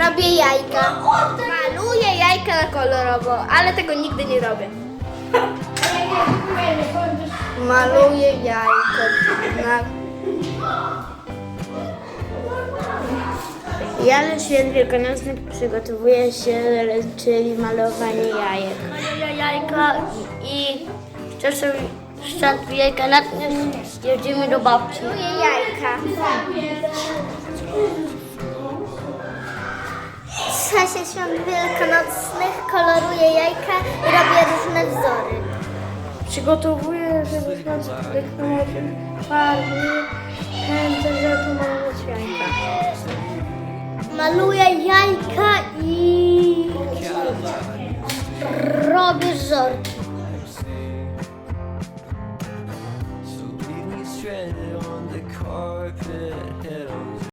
Robię jajka. Maluję jajka na kolorowo, ale tego nigdy nie robię. Maluję jajko na... Ja na święt wielkanocny przygotowuję się, czyli malowanie jajek. Maluję jajka i czasem szat wielkanocny jedziemy do babci. Maluję jajka. W czasie świąt wielkanocnych koloruję jajka i robię różne wzory. Przygotowuję, żeby świąt wielkanocnych farby, pędzel, żeby pomalować jajka. Maluję jajka i robię stranded on the carpet,